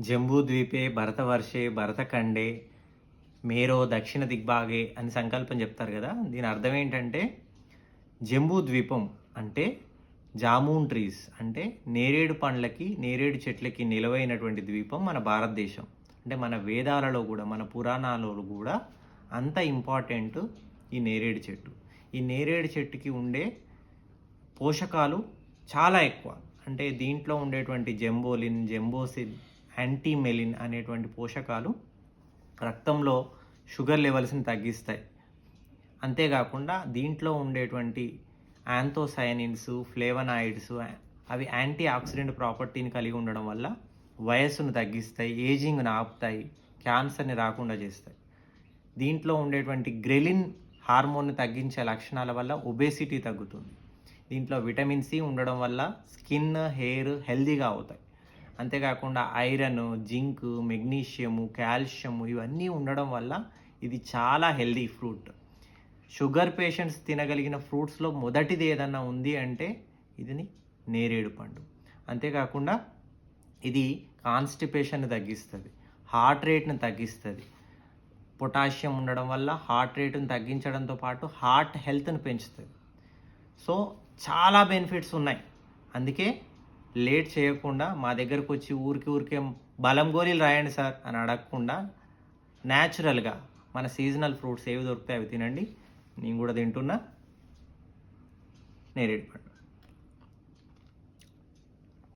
జంబూద్వీపే భరతవర్షే భరతఖండే marrow దక్షిణ దిగ్భాగే అని సంకల్పం చెప్తారు కదా. దీని అర్థం ఏంటంటే జంబూ ద్వీపం అంటే జామూన్ ట్రీస్ అంటే నేరేడు పండ్లకి నేరేడు చెట్లకి నిలవైనటువంటి ద్వీపం మన భారతదేశం. అంటే మన వేదాలలో కూడా మన పురాణాలలో కూడా అంత ఇంపార్టెంట్ ఈ నేరేడు చెట్టు. ఈ నేరేడు చెట్టుకి ఉండే పోషకాలు చాలా ఎక్కువ. అంటే దీంట్లో ఉండేటువంటి జంబోలిన్ జంబోసిన్ యాంటీమెలిన్ అనేటువంటి పోషకాలు రక్తంలో షుగర్ లెవెల్స్ని తగ్గిస్తాయి. అంతేకాకుండా దీంట్లో ఉండేటువంటి యాంథోసైనిన్స్ ఫ్లేవనాయిడ్స్ అవి యాంటీ ఆక్సిడెంట్ ప్రాపర్టీని కలిగి ఉండడం వల్ల వయస్సును తగ్గిస్తాయి ఏజింగ్ను ఆపుతాయి క్యాన్సర్ని రాకుండా చేస్తాయి. దీంట్లో ఉండేటువంటి గ్రెలిన్ హార్మోన్ని తగ్గించే లక్షణాల వల్ల ఒబేసిటీ తగ్గుతుంది. దీంట్లో విటమిన్ సి ఉండడం వల్ల స్కిన్ హెయిర్ హెల్దీగా అవుతాయి. అంతేకాకుండా ఐరన్ జింక్ మెగ్నీషియము కాల్షియము ఇవన్నీ ఉండడం వల్ల ఇది చాలా హెల్దీ ఫ్రూట్. షుగర్ పేషెంట్స్ తినగలిగిన ఫ్రూట్స్లో మొదటిది ఏదన్నా ఉంది అంటే ఇది నేరేడు పండు. అంతేకాకుండా ఇది కాన్స్టిపేషన్ తగ్గిస్తుంది హార్ట్ రేట్ని తగ్గిస్తుంది. పొటాషియం ఉండడం వల్ల హార్ట్ రేటును తగ్గించడంతో పాటు హార్ట్ హెల్త్ని పెంచుతుంది. సో చాలా బెనిఫిట్స్ ఉన్నాయి. అందుకే లేట్ చేయకుండా మా దగ్గరకు వచ్చి ఊరికి ఊరికే బలం గోళీలు రాయండి సార్ అని అడగకుండా న్యాచురల్గా మన సీజనల్ ఫ్రూట్స్ ఏవి దొరుకుతాయి అవి తినండి. నేను కూడా తింటున్నా. నేరేడు పండు